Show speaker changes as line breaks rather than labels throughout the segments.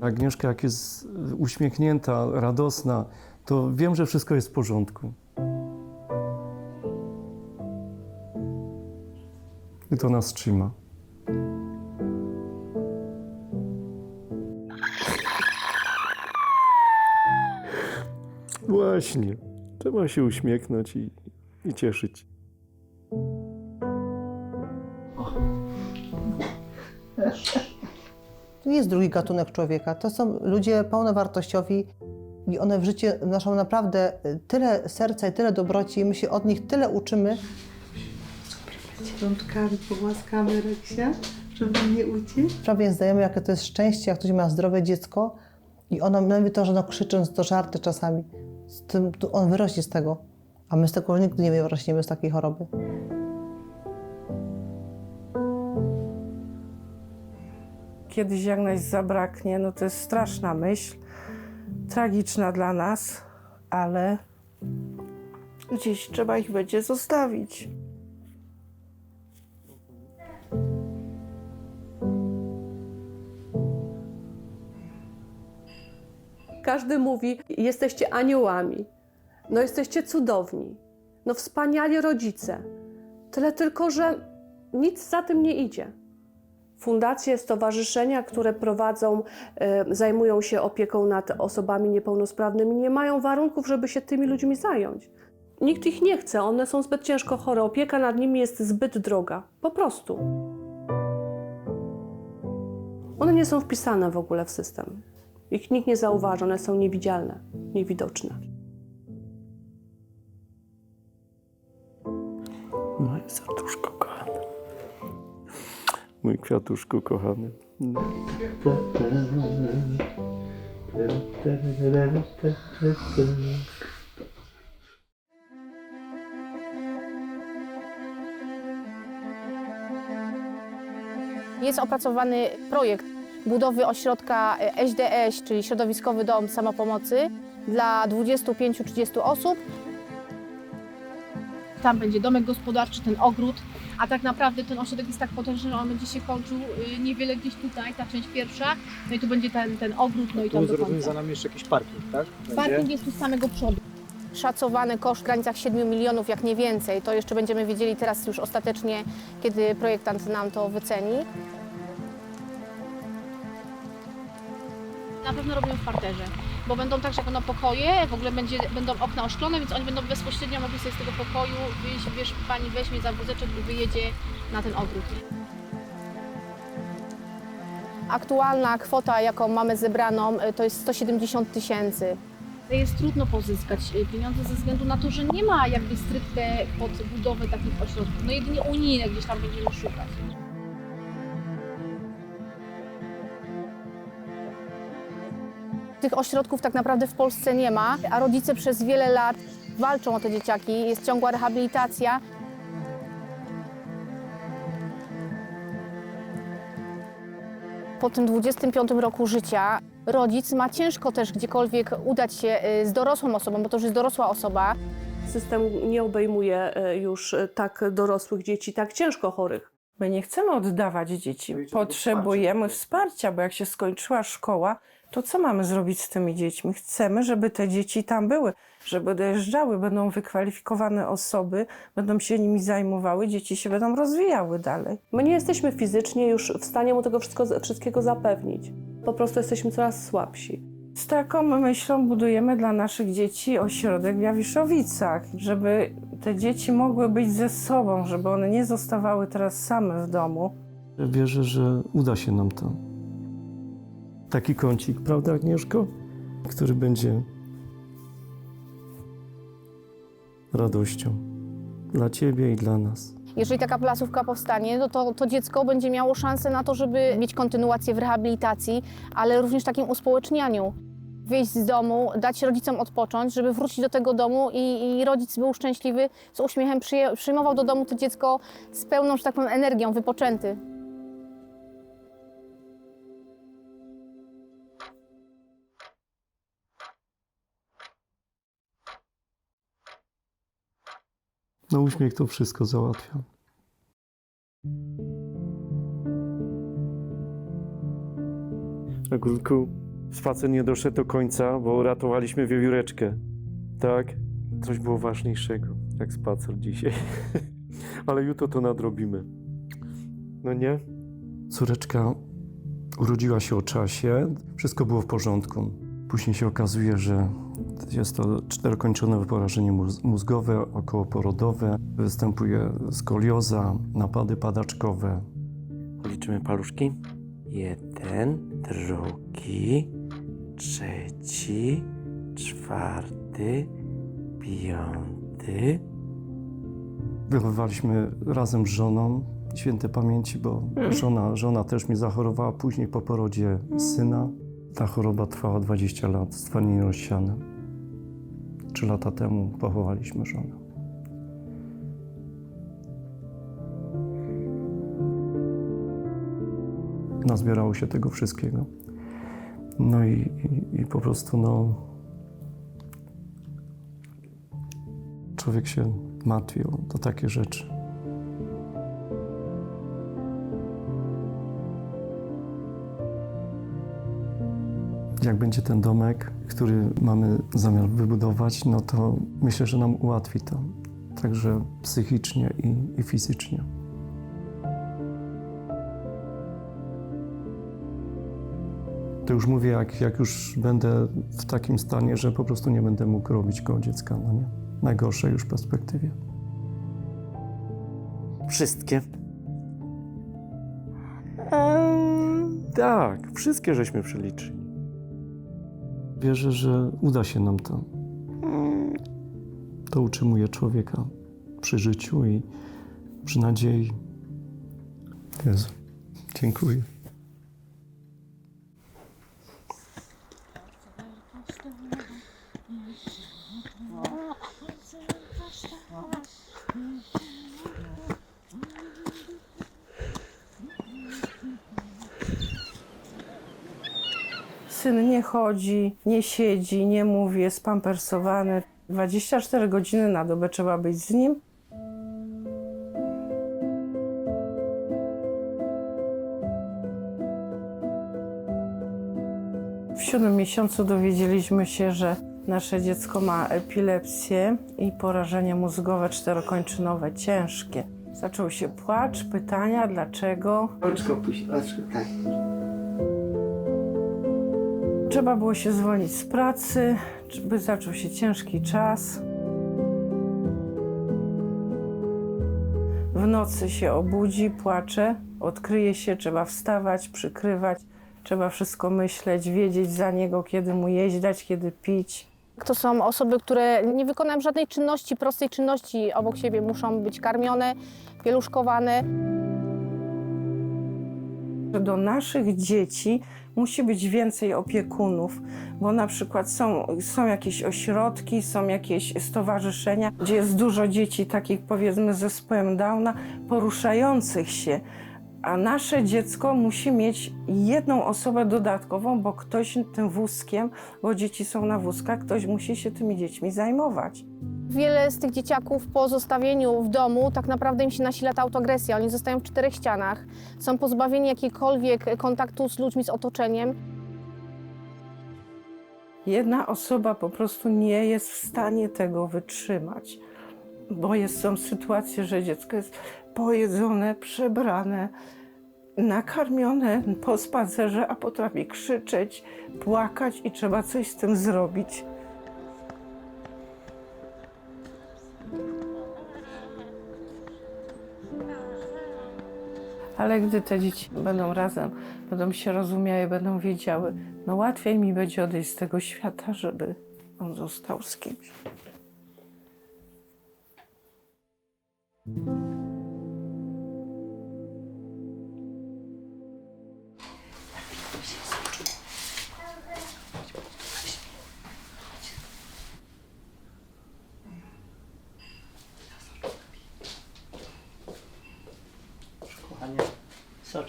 Agnieszka, jak jest uśmiechnięta, radosna, to wiem, że wszystko jest w porządku. I to nas trzyma. Właśnie. Trzeba się uśmiechnąć i, i cieszyć.
To nie jest drugi gatunek człowieka. To są ludzie pełnowartościowi i one w życiu wnoszą naprawdę tyle serca i tyle dobroci. My się od nich tyle uczymy.
Rączkami pogłaskamy Reksia, żeby nie uciec.
Prawie nie zdajemy, jakie to jest szczęście, jak ktoś ma zdrowe dziecko i ono, nawet to, że ono krzycząc, to żarty czasami. Z tym, on wyrośnie z tego. A my z tego nigdy nie wyrośniemy z takiej choroby.
Kiedyś jak nas zabraknie, no to jest straszna myśl, tragiczna dla nas, ale gdzieś trzeba ich będzie zostawić.
Każdy mówi, jesteście aniołami, no jesteście cudowni, no wspaniali rodzice. Tyle tylko, że nic za tym nie idzie. Fundacje, stowarzyszenia, które prowadzą, e, zajmują się opieką nad osobami niepełnosprawnymi, nie mają warunków, żeby się tymi ludźmi zająć. Nikt ich nie chce, one są zbyt ciężko chore, opieka nad nimi jest zbyt droga. Po prostu. One nie są wpisane w ogóle w system. Ich nikt nie zauważa, one są niewidzialne, niewidoczne.
Moje serduszko kochane. Mój kwiatuszku kochany.
Jest opracowany projekt budowy ośrodka SDŚ, czyli Środowiskowy Dom Samopomocy dla 25-30 osób. Tam będzie domek gospodarczy, ten ogród, a tak naprawdę ten ośrodek jest tak potężny, że on będzie się kończył y, niewiele gdzieś tutaj, ta część pierwsza, no i tu będzie ten, ten ogród, no i tam
Tu
do
rozumiem, za
końca.
nami jeszcze jakiś parking, tak? Będzie?
Parking jest tu z samego przodu. Szacowany koszt w granicach 7 milionów, jak nie więcej. To jeszcze będziemy wiedzieli teraz już ostatecznie, kiedy projektant nam to wyceni. Na pewno robią w parterze, bo będą także będą pokoje, w ogóle będzie, będą okna oszklone, więc oni będą bezpośrednio mogli sobie z tego pokoju wyjść, wiesz, pani weźmie za wózeczek i wyjedzie na ten ogród. Aktualna kwota, jaką mamy zebraną, y, to jest 170 tysięcy. Jest trudno pozyskać y, pieniądze ze względu na to, że nie ma jakby stricte pod budowę takich ośrodków. No jedynie unijne gdzieś tam będziemy szukać. Tych ośrodków tak naprawdę w Polsce nie ma, a rodzice przez wiele lat walczą o te dzieciaki. Jest ciągła rehabilitacja. Po tym 25 roku życia rodzic ma ciężko też gdziekolwiek udać się y, z dorosłą osobą, bo to już jest dorosła osoba.
System nie obejmuje e, już e, tak dorosłych dzieci, tak ciężko chorych.
My nie chcemy oddawać dzieci, potrzebujemy wsparcia, bo jak się skończyła szkoła, to co mamy zrobić z tymi dziećmi? Chcemy, żeby te dzieci tam były, żeby dojeżdżały, będą wykwalifikowane osoby, będą się nimi zajmowały, dzieci się będą rozwijały dalej.
My nie jesteśmy fizycznie już w stanie mu tego wszystko, wszystkiego zapewnić. Po prostu jesteśmy coraz słabsi.
Z taką myślą budujemy dla naszych dzieci ośrodek w Jawiszowicach, żeby te dzieci mogły być ze sobą, żeby one nie zostawały teraz same w domu.
Wierzę, że uda się nam to. Taki kącik, prawda, Agnieszko? Który będzie radością dla Ciebie i dla nas.
Jeżeli taka placówka powstanie, no to to dziecko będzie miało szansę na to, żeby mieć kontynuację w rehabilitacji, ale również takim uspołecznianiu. Wyjść z domu, dać rodzicom odpocząć, żeby wrócić do tego domu i, i rodzic był szczęśliwy, z uśmiechem przyjmował do domu to dziecko z pełną, że tak powiem, energią, wypoczęty.
No uśmiech to wszystko załatwia. Agurku, Spacer nie doszedł do końca, bo uratowaliśmy wiewióreczkę. Tak? Coś było ważniejszego, jak spacer dzisiaj. Ale jutro to nadrobimy. No nie? Córeczka urodziła się o czasie, wszystko było w porządku. Później się okazuje, że jest to czterokończone porażenie móz- mózgowe, okołoporodowe, występuje skolioza, napady padaczkowe. Policzymy paluszki. Jeden, drugi, trzeci, czwarty, piąty. Wychowywaliśmy razem z żoną, święte pamięci, bo żona, żona też mi zachorowała później po porodzie syna. Ta choroba trwała 20 lat, stwardnienie rozsiane. Trzy lata temu pochowaliśmy żonę. Nazbierało się tego wszystkiego. No i, i, i po prostu no... Człowiek się martwił o takie rzeczy. Jak będzie ten domek, który mamy zamiar wybudować, no to myślę, że nam ułatwi to. Także psychicznie i, i fizycznie. To już mówię, jak, jak już będę w takim stanie, że po prostu nie będę mógł robić koło dziecka, no nie? Najgorszej już perspektywie. Wszystkie? tak, wszystkie żeśmy przeliczyli. Wierzę, że uda się nam to. To utrzymuje człowieka przy życiu i przy nadziei. Jezu, dziękuję.
Syn nie chodzi, nie siedzi, nie mówi, jest pampersowany. 24 godziny na dobę trzeba być z nim. W siódmym miesiącu dowiedzieliśmy się, że nasze dziecko ma epilepsję i porażenie mózgowe czterokończynowe, ciężkie. Zaczął się płacz, pytania, dlaczego.
Oczko puść, oczko, tak.
Trzeba było się zwolnić z pracy, by zaczął się ciężki czas. W nocy się obudzi, płacze, odkryje się, trzeba wstawać, przykrywać, trzeba wszystko myśleć, wiedzieć za niego, kiedy mu jeść dać, kiedy pić.
To są osoby, które nie wykonają żadnej czynności, prostej czynności obok siebie. Muszą być karmione, pieluszkowane.
do naszych dzieci musi być więcej opiekunów, bo na przykład są, są jakieś ośrodki, są jakieś stowarzyszenia, gdzie jest dużo dzieci takich powiedzmy z zespołem Downa, poruszających się, a nasze dziecko musi mieć jedną osobę dodatkową, bo ktoś tym wózkiem, bo dzieci są na wózkach, ktoś musi się tymi dziećmi zajmować.
Wiele z tych dzieciaków po zostawieniu w domu tak naprawdę im się nasila ta autoagresja. Oni zostają w czterech ścianach, są pozbawieni jakiejkolwiek kontaktu z ludźmi, z otoczeniem.
Jedna osoba po prostu nie jest w stanie tego wytrzymać, bo jest, są sytuacje, że dziecko jest pojedzone, przebrane, nakarmione po spacerze, a potrafi krzyczeć, płakać i trzeba coś z tym zrobić. Ale gdy te dzieci będą razem, będą się rozumiały, będą wiedziały, no łatwiej mi będzie odejść z tego świata, żeby on został z kimś.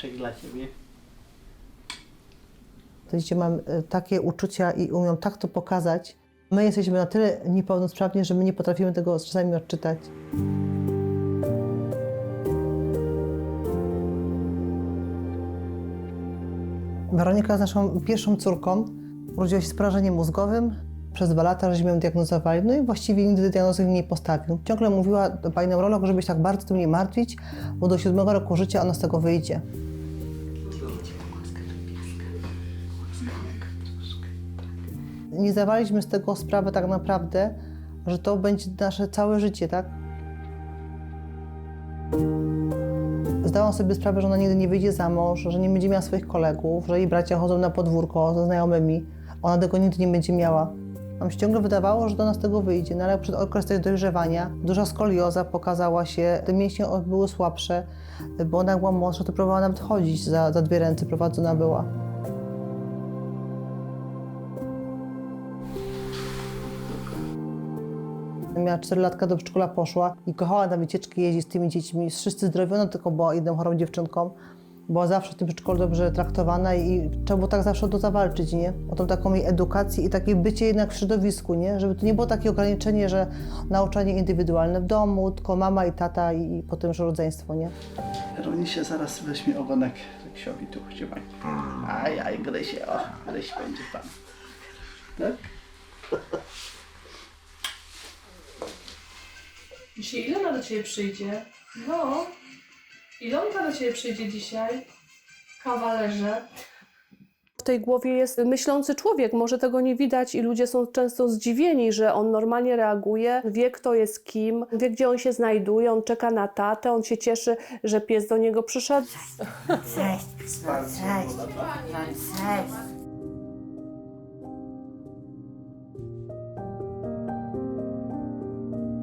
Soczek dla ciebie.
Te dzieci mają e, takie uczucia i umią tak to pokazać. My jesteśmy na tyle niepełnosprawni, że my nie potrafimy tego czasami odczytać. Weronika jest naszą pierwszą córką. Urodziła się z porażeniem mózgowym. Przez dwa lata żeśmy ją diagnozowali, no i właściwie nigdy diagnozy nie postawił. Ciągle mówiła pani neurolog, żeby się tak bardzo tym nie martwić, bo do siódmego roku życia ona z tego wyjdzie. Nie zdawaliśmy z tego sprawy tak naprawdę, że to będzie nasze całe życie, tak? Zdałam sobie sprawę, że ona nigdy nie wyjdzie za mąż, że nie będzie miała swoich kolegów, że jej bracia chodzą na podwórko ze znajomymi. Ona tego nigdy nie będzie miała. Nam się ciągle wydawało, że do nas tego wyjdzie, no ale przed okres dojrzewania duża skolioza pokazała się, te mięśnie były słabsze, bo ona była młodsza, to próbowała nawet chodzić, za, za dwie ręce prowadzona była. Miała 4 latka, do przedszkola poszła i kochała na wycieczki jeździć z tymi dziećmi. Wszyscy zdrowi, ona tylko była jedną chorą dziewczynką. Była zawsze w tym przedszkolu dobrze traktowana i trzeba było tak zawsze o to zawalczyć, nie? O tą taką jej edukację i takie bycie jednak w środowisku, nie? Żeby to nie było takie ograniczenie, że nauczanie indywidualne w domu, tylko mama i tata i, i potem już rodzeństwo, nie?
Również zaraz weźmie ogonek Reksiowi tu, trzymaj. Aj, aj, Grysie, o, Gryś będzie pan. Tak?
Dzisiaj Ilona do Ciebie przyjdzie? No. Ilonka do Ciebie przyjdzie dzisiaj? Kawalerze. W tej głowie jest myślący człowiek, może tego nie widać i ludzie są często zdziwieni, że on normalnie reaguje, wie kto jest kim, wie gdzie on się znajduje, on czeka na tatę, on się cieszy, że pies do niego przyszedł.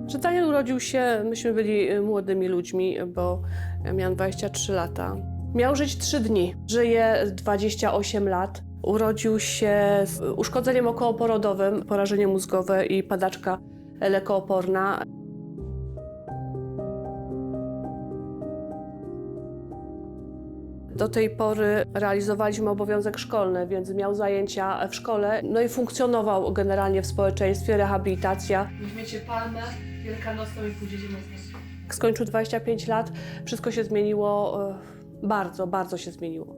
Że Daniel urodził się, myśmy byli y, młodymi ludźmi, bo miałam 23 lata. Miał żyć 3 dni, żyje 28 lat. Urodził się z uszkodzeniem okołoporodowym, porażenie mózgowe i padaczka lekooporna. Do tej pory realizowaliśmy obowiązek szkolny, więc miał zajęcia w szkole, no i funkcjonował generalnie w społeczeństwie, rehabilitacja. Weźmiecie palmę wielkanocną i pójdziecie na Jak skończył 25 lat, wszystko się zmieniło, e, bardzo, bardzo się zmieniło.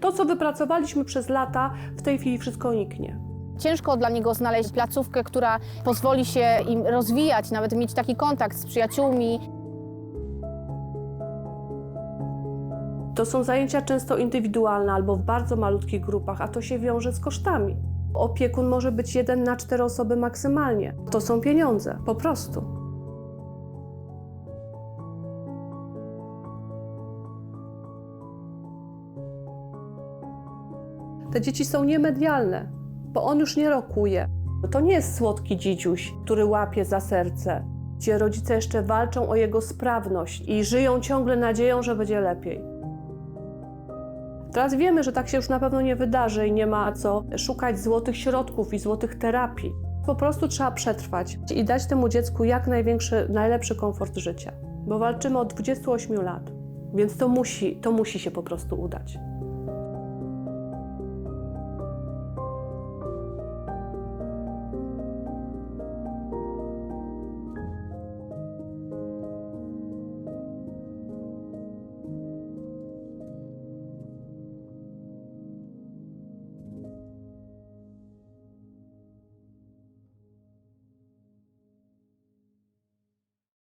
To, co wypracowaliśmy przez lata, w tej chwili wszystko niknie.
Ciężko dla niego znaleźć placówkę, która pozwoli się im rozwijać, nawet mieć taki kontakt z przyjaciółmi.
To są zajęcia często indywidualne albo w bardzo malutkich grupach, a to się wiąże z kosztami. Opiekun może być jeden na cztery osoby maksymalnie. To są pieniądze, po prostu. Te dzieci są niemedialne, bo on już nie rokuje. To nie jest słodki dzidziuś, który łapie za serce, gdzie rodzice jeszcze walczą o jego sprawność i żyją ciągle nadzieją, że będzie lepiej. Teraz wiemy, że tak się już na pewno nie wydarzy i nie ma co szukać złotych środków i złotych terapii. Po prostu trzeba przetrwać i dać temu dziecku jak największy, najlepszy komfort życia. Bo walczymy od 28 lat, więc to musi, to musi się po prostu udać.